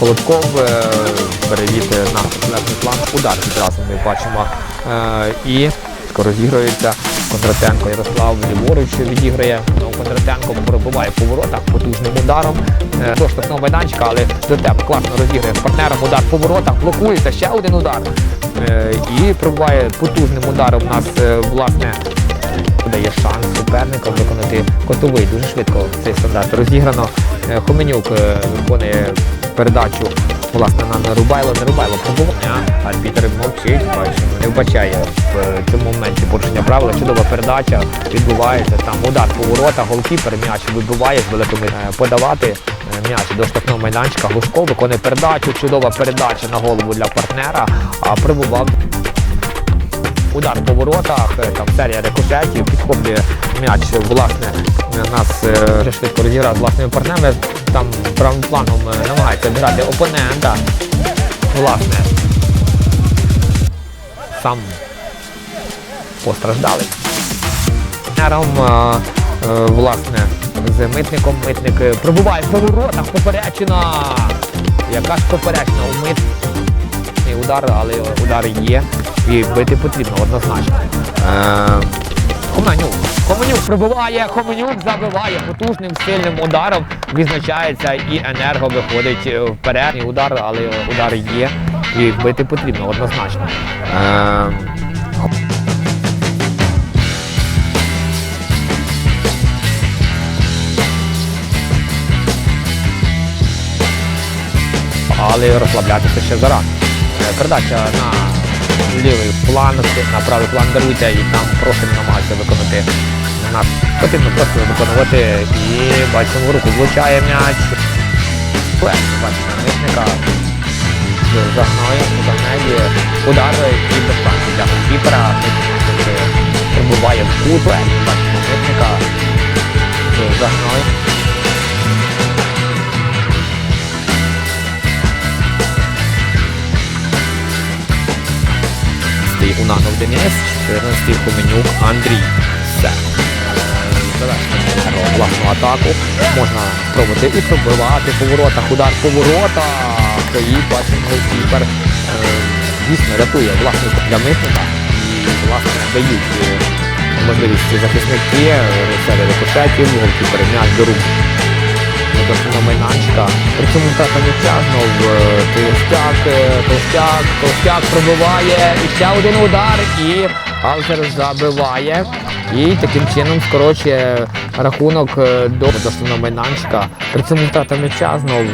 Холодков е, перевід на протилежний план. Удар відразу ми бачимо. Е, І розігрується Кондратенко Ярослав ліворуч відіграє. Ну, Кондратенко пробиває по воротах потужним ударом е, до штрафного майданчика, але тебе класно розігрує з партнером удар по воротах, блокується ще один удар. І пробиває потужним ударом нас е, власне дає шанс суперникам виконати котовий. Дуже швидко цей стандарт розіграно. Хоменюк виконує передачу власне на Нерубайло. Нерубайло пробування. Арбітер мовчить, бачимо, не вбачає в цьому моменті порушення правила. Чудова передача відбувається. Там удар по воротах, голкіпер м'яч вибиває з великими е, подавати. е, М'яч до штрафного майданчика. Глушков виконує передачу. Чудова передача на голову для партнера. А прибував удар по воротах, е, там серія рикошетів, підхоплює м'яч, власне, нас швидко розіграв з власними партнерами, там правим планом е, намагається обіграти опонента, власне, сам постраждалий. Е, е, власне, з митником, митник пробуває по воротах, поперечина, яка ж поперечна у мит. Удар, але удар є. І бити потрібно однозначно. Е, Хоменюк. Хоменюк прибиває, Хоменюк забиває потужним сильним ударом. Відзначається і енерго виходить е, вперед. І удар, але удар є. І бити потрібно однозначно. Е, але розслаблятися ще зарано. Е, Передача на лівий план, на правий план даруйте і там просто намагається виконати нас. Потрібно просто виконувати і бачимо руку влучає м'яч. Бачимо митника. Загнає, загнає удар і без шансів для голкіпера. Митник пробиває в кут. Бачимо митника. У Унанов Денис, 14-й Хоменюк Андрій. Все. Завершено власну атаку. Можна спробувати і пробивати по воротах, удар по воротах. Бачимо голкіпер. е, Дійсно рятує власне для митника. І власне дають е, можливість захисники е, серед рикошетів, голкіпер м'яч до рук до майданчика. При цьому тата не тягнув. е, Толстяк, Толстяк, Толстяк пробиває, і ще один удар, і Алзер забиває. І таким чином скорочує рахунок е, до, основного майданчика. При цьому тата не тягнув.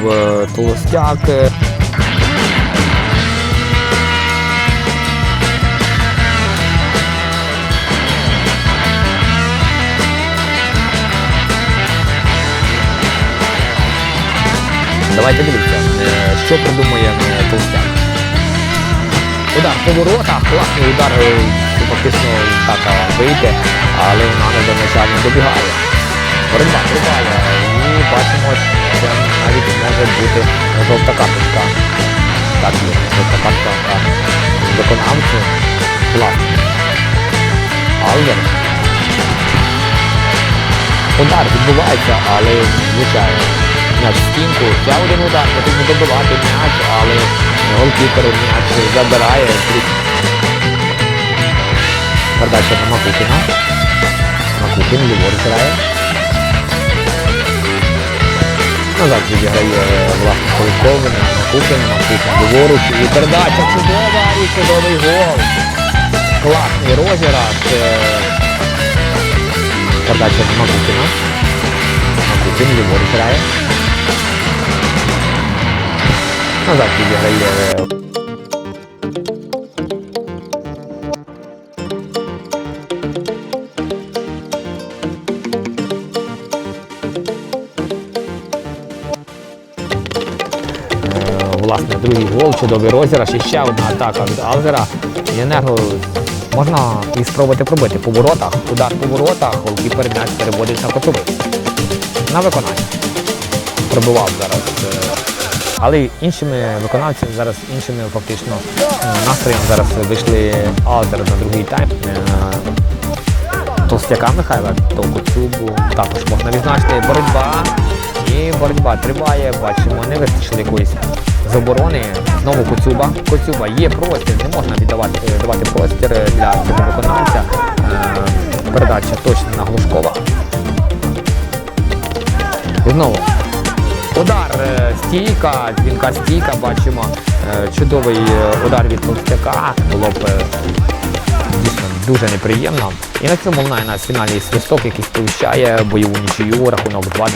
Толстяк. Давайте дивіться, е, що придумує е, Толстяк. Удар по воротах, класний удар, е, фактично так а, вийти, але вона не м'яча добігає. Боротьба триває і бачимо, що навіть може бути жовта карточка. Так, є, жовта картка а, виконавцю. Класно. Алвер. Удар відбувається, але звичайно. М'яч в стінку, ще один удар, потрібно добивати м'яч, але голкіпер м'яч забирає. Передача на Макухіна. Макухін ліворуч грає. Назад відіграє власне Холковин, Макухін, Макухін ліворуч. І передача чудова і чудовий гол. Класний розіграш. Передача на Макухіна. Макухін ліворуч грає. Назад відіграє. Е, Власне, другий гол, чудовий розіграш, і ще одна атака від Алгера. І енерго можна і спробувати пробити по воротах. Удар по воротах, голкіпер м'яч переводить на котовий. На виконання. Пробивав зараз. Але іншими виконавцями зараз іншими фактично е, настроєм зараз вийшли Алзер на другий тайм. Е, Толстяка Михайла Толкоцюбу також можна відзначити боротьба. І боротьба триває, бачимо, не вистачило якоїсь з оборони. Знову Коцюба. Коцюба є простір, не можна віддавати давати простір для цього виконавця. Е, Передача точно на Глушкова. І знову Удар е, стійка, дзвінка стійка, бачимо е, чудовий е, удар від Толстяка. Було б дійсно дуже неприємно. І на цьому лунає нас фінальний свисток, який сповіщає бойову нічию рахунок 2-2.